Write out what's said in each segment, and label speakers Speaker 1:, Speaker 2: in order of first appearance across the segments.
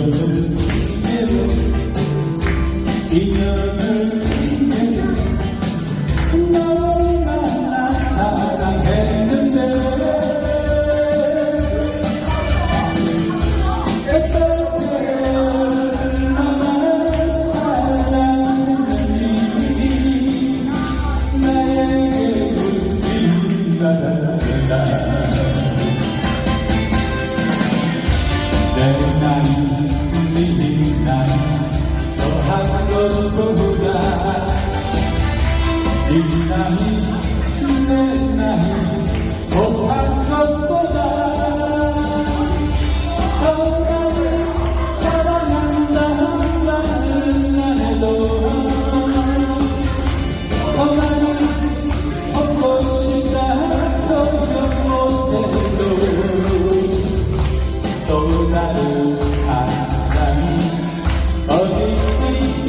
Speaker 1: 인연을 인연을 전부다. 이 나이 내 나이 더한 것보다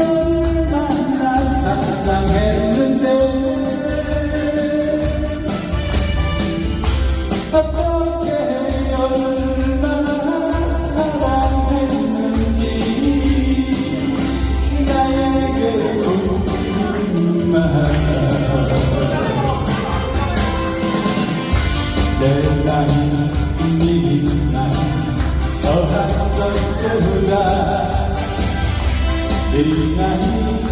Speaker 1: 너를 만나 사랑했는데 어떻게 얼마나 사랑했는지 나에게 궁금하다 내 맘이 나 더한 것 때보다 是爱